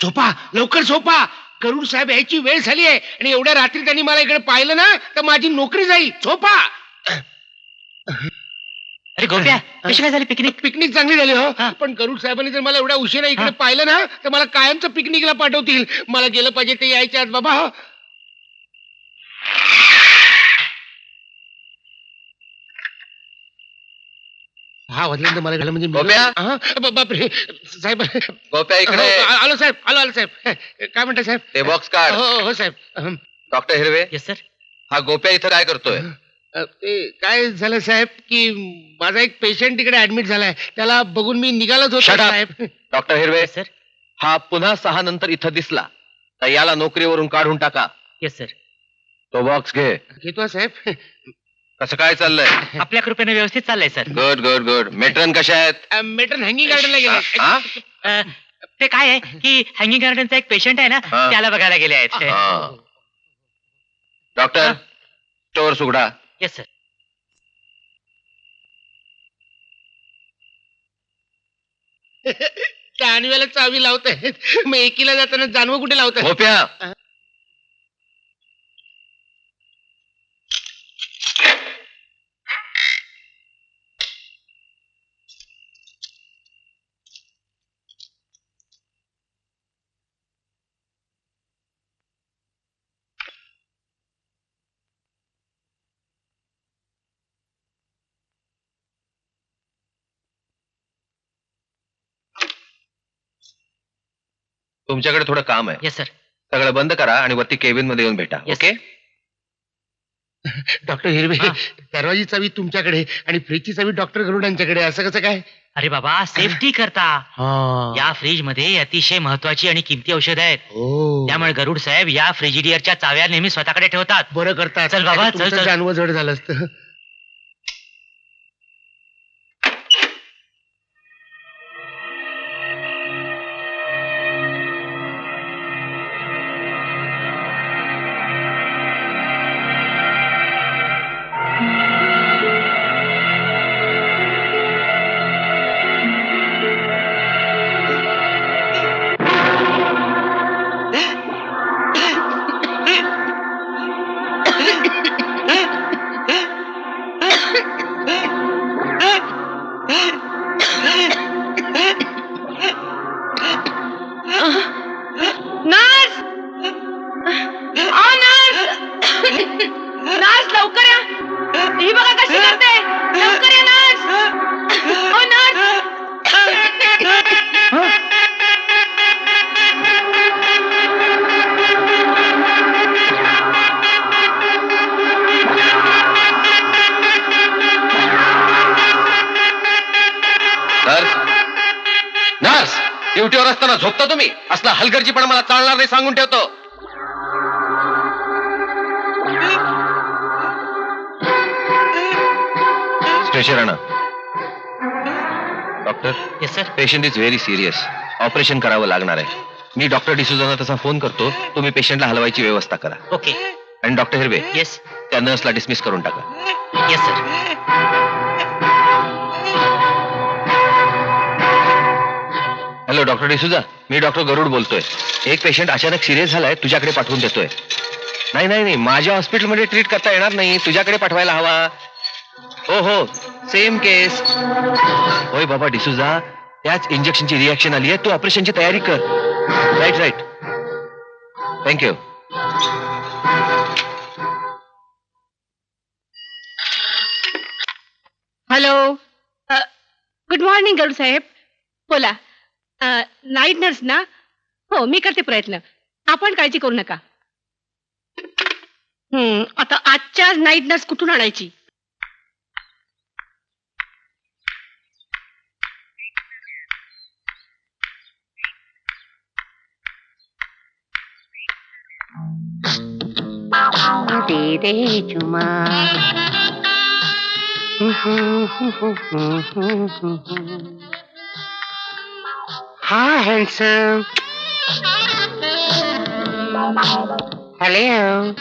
झोपा लवकर झोपा करूर साहेब यायची वेळ झाली आहे आणि एवढ्या रात्री त्यांनी मला इकडे पाहिलं ना तर माझी नोकरी जाईल झोपा अरे गोप्या कशी काय झाली पिकनिक पिकनिक चांगली झाली हो. पण करूर साहेबांनी जर मला एवढ्या उशिरा इकडे. पाहिलं ना तर मला कायमचं पिकनिकला पाठवतील मला गेलं पाहिजे ते यायच्या आत बाबा हो. हा मला झालं म्हणजे मी- गोप्या? हा, बा- बापरे साहेब. गोप्या इकडे. हो, आलो साहेब आलो आलो साहेब. काय म्हणता साहेब? ते बॉक्स काढ. हो हो साहेब. अहं. डॉक्टर हिरवे? येस सर हा गोप्या इथं काय करतोय? अ, ते काय झालं साहेब की माझा एक पेशंट इकडे ऍडमिट झालाय. त्याला बघून मी निघालच होतो Shut up. साहेब. डॉक्टर हिरवे सर हा पुन्हा सहा नंतर इथं दिसला. तर याला नोकरीवरून काढून टाका. येस सर तो बॉक्स घे. घेतो साहेब. कसं काय चाललंय? आपल्या कृपेने व्यवस्थित चाललंय sir. Good good good matron कशा आहेत? मेट्रन हँगिंग गार्डनला गेला. हा? अ, ते काय आहे की हँगिंग गार्डनचा एक पेशंट आहे ना हा. त्याला बघायला गेले आहेत. हा. डॉक्टर हा. स्टोअर सुगडा. येस सर त्या चावी लावतायत. मग एकीला जाताना जानवं कुठे गोप्या तुमच्याकडे थोडं काम आहे. येस सर सगळं बंद करा आणि वरती केबिनमध्ये येऊन भेटा Yes, ओके? डॉक्टर हिरवे हा. दरवाजी चावी तुमच्याकडे आणि फ्रीजची चावी डॉक्टर गरुडांच्याकडे असं कसं काय? अरे बाबा सेफ्टी करता. या फ्रीजमध्ये अतिशय महत्वाची आणि किमती औषध आहेत. हो. त्यामुळे गरुड साहेब या फ्रिजिडियरच्या चाव्या नेहमी स्वतःकडे ठेवतात. बरं करता चल बाबा, चल, चल. जानवं जड झालं असतं. नर्स? नर्स? ड्युटीवर असताना झोपता तुम्ही? असला हलगर्जीपणा मला चालणार नाही सांगून ठेवतो. Station doctor? Yes sir patient is very serious operation करावं लागणार आहे. मी डॉक्टर डिसुजांना तसा फ़ोन करतो. तुम्ही पेशंटला हलवायची व्यवस्था करा. ओके आणि डॉक्टर हिरवे येस त्या नर्सला डिसमिस करून टाका. Yes sir hello doctor D'Souza मी डॉक्टर गरुड बोलतोय. एक पेशंट अचानक सिरियस झालाय, तुझ्याकडे देतोय. नाही नाही नाही, माझ्या हॉस्पिटलमध्ये ट्रीट करता येणार नाही, तुझ्याकडे पाठवायला हवा. हो हो सेम केस होय बाबा डिसुजा त्याच इंजेक्शनची रिॲक्शन आली आहे तू ऑपरेशनची तयारी कर. Right right thank you hello good morning Garud साहेब बोला नाईट नर्स ना? हो मी करते प्रयत्न. आपण काळजी करू नका. हम्म, आता आजच्या नाईट नर्स कुठून दे दे चुमा हा हँडसम हॅलो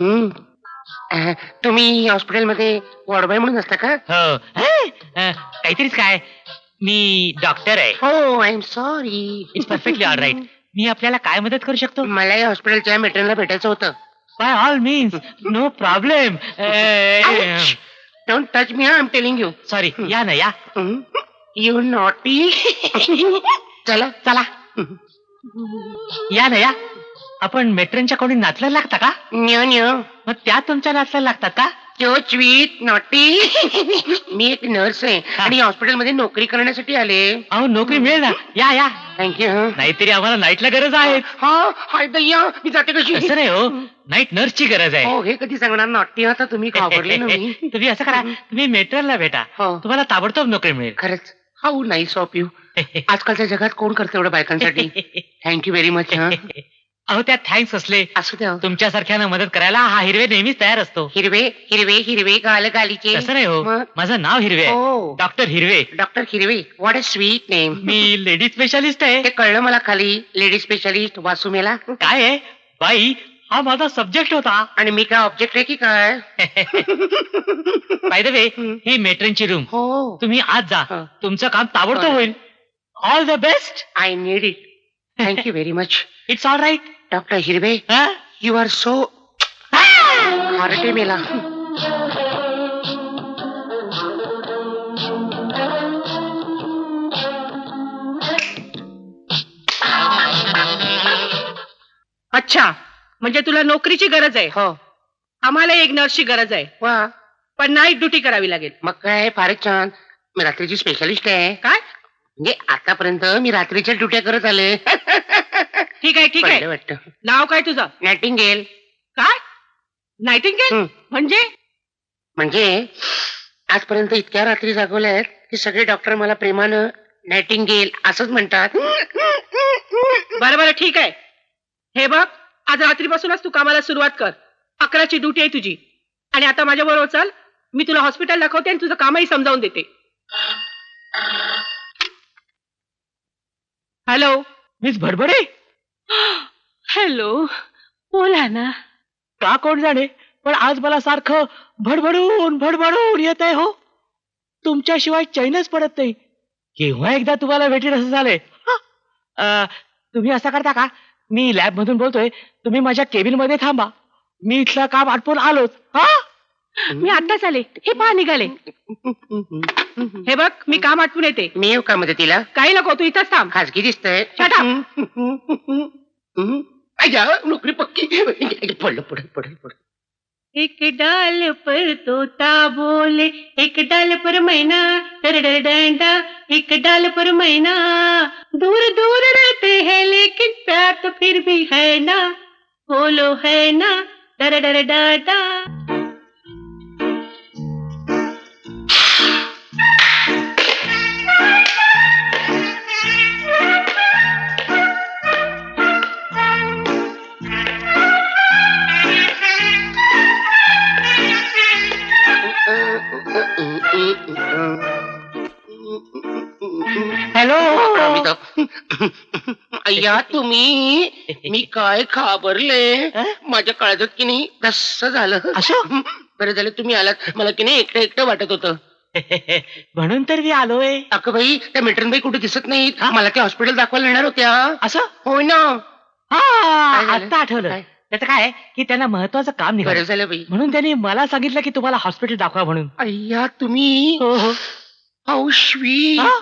अं, तुम्ही हॉस्पिटलमध्ये वॉर्डबॉय म्हणून असता का? हो. काहीतरीच काय? मी डॉक्टर आहे. हो I am sorry it's perfectly all right मी आपल्याला काय मदत करू शकतो? मला या हॉस्पिटलच्या मेट्रोनला भेटायचं होतं. By all means no problem don't touch me I am telling you sorry या ना या. यू नॉटी चला चला. या ना या. आपण मेट्रनच्या कोणी नाचला लागता का? न्य न्य. मग त्या तुमच्या नाचला लागतात का? जो स्वीट नॉटी मी एक नर्स आहे. आणि हॉस्पिटलमध्ये नोकरी करण्यासाठी आले. अहो नोकरी मिळेल ना? या या. थँक्यू नाहीतरी आम्हाला नाईटला गरज आहे. हा हाय दय्या मी जाते कशी? तसं नाही हो. नाईट नर्सची गरज आहे. हो हे कधी सांगणार? नॉटी आता तुम्ही घाबरले ना मी. तुम्ही असं करा. तुम्ही मेट्रनला भेटा. हो. तुम्हाला ताबडतोब नोकरी मिळेल. खरंच. हाऊ नाईस ऑफ़ यू आजकालच्या जगात कोण करतं एवढं बायकांसाठी? थँक्यू व्हेरी मच हा अहो त्या थँक्स असले. असू द्या. तुमच्यासारख्यानं मदत करायला हा हिरवे नेहमीच तयार असतो. हिरवे हिरवे हिरवे गाल गालीचे तसं नाही हो. मग? माझं नाव हिरवे आहे. Doctor Hirwe. Doctor Hirwe what a sweet name me lady specialist आहे. ते कळलं मला खाली लेडी स्पेशालिस्ट वासुमेला. काय आहे? बाई हा माझा सब्जेक्ट होता. आणि मी काय ऑब्जेक्ट आहे की काय? बाय द वे ही मेट्रनची रूम हो. तुम्ही आज जा. हा. तुमचं काम ताबडतोब होईल. All the best I need it thank you very much it's all right doctor Hirwe you are so हार्टे मेला अच्छा म्हणजे तुला नोकरीची गरज आहे. हो. आम्हाला एक नर्सची गरज आहे. वा. पण नाईट ड्युटी करावी लागेल. मग काय फारच छान. मी रात्रीची स्पेशालिस्ट आहे. काय? म्हणजे आतापर्यंत मी रात्रीच्या ड्युट्या करत आले. ठीक आहे ठीक आहे. वाटतं. नाव काय तुझं? नॅटिंगेल काय? नाईटिंगेल हं. म्हणजे? म्हणजे आजपर्यंत इतक्या रात्री जागवल्या आहेत की सगळे डॉक्टर मला प्रेमानं नायटिंगेल असंच म्हणतात. बरं बरं ठीक आहे. हे बघ आज रात्रीपासूनच तू कामाला सुरुवात कर. अकराची ड्युटी आहे तुझी. आणि आता माझ्या बरोबर चल मी तुला हॉस्पिटल दाखवते आणि तुझं कामही समजावून देते. हॅलो? मिस भडभडे? हॅलो बोला ना. का कोण जाणे? पण आज मला सारखं भडभडून भडभडून येत आहे हो. तुमच्याशिवाय चैनच पडत नाही. केव्हा एकदा तुम्हाला भेटेल असं झालंय. अं, तुम्ही असं करता का? मी लॅब मधून बोलतोय तुम्ही माझ्या केबिनमध्ये थांबा. मी इथलं काम आटपून आलोच. हा? मी आत्ताच आले. हे पहा निघाले. हे बघ मी काम आटपून येते. मी येऊ का मदतीला? काही नको तू इथंच थांब. खाजगी दिसतंय. Shut नोकरी पक्की. पडलं पडलं पडलं पडलं. एक डाल पर तोता बोले एक डाल पर मैना डर डर डंडा. एक डाल पर मैना दूर दूर रहते हैं लेकिन प्यार तो फिर भी है ना? बोलो है ना? डर डर डाडा हॅलो. अय्या तुम्ही मी काय घाबरले? माझ्या काळजात की नाही तसं झालं. असं? बरं झालं तुम्ही आलात. मला की नाही एकटं एकटं वाटत होतं. म्हणून तर मी आलोय. बाई त्या मिटरनबाई कुठे दिसत नाहीत? मला त्या हॉस्पिटल दाखवायला येणार होत्या? असं? होय ना. हा काय झालं? आता आठवलं. काय? त्याचं काय की त्यांना महत्वाचं काम बरं निघालं झालं बाई. म्हणून त्यांनी मला सांगितलं की तुम्हाला हॉस्पिटल दाखवा म्हणून. अय्या तुम्ही? हो हो. हा?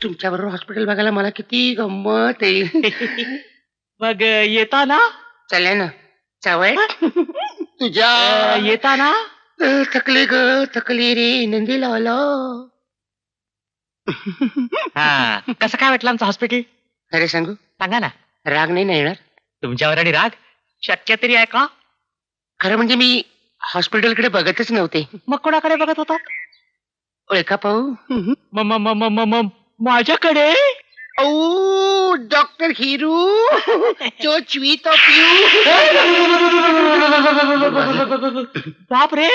स्वीट तुमच्या बरोबर हॉस्पिटल बघायला मला किती गंमत आहे. मग अ, येताना? चला ना. चावय तुझ्या अ, येताना? अ, थकले ग थकले रे नंदी लावला. हा कसं काय वाटलं आमचं हॉस्पिटल खरे सांगू? सांगा ना. राग नाही ना येणार? तुमच्यावर आणि राग? शक्य तरी आहे का? खरं म्हणजे मी हॉस्पिटलकडे बघतच नव्हते. मग कोणाकडे बघत होतात ओळखा पाहू. म- म- म- म- म- म- माझ्याकडे? ओ डॉक्टर हिरू जो स्वीट ऑफ़ बाप रे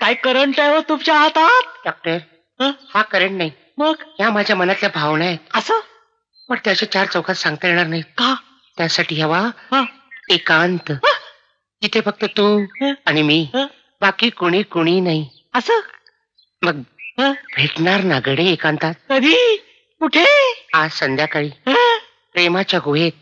काय करंट आहे हो तुमच्या हातात? डॉक्टर हं? हा करंट नाही. मग? ह्या माझ्या मनातल्या भावना आहेत. असं? पण त्याच्या चार चौकात सांगता येणार नाही. का? त्यासाठी हवा हा. एकांत. तिथे फक्त तू आणि मी. हं? बाकी कोणी कोणी नाही. असं? मग हं? भेटणार ना गडे एकांतात? कधी? कुठे? आज संध्याकाळी. हं? प्रेमाच्या गुहेत.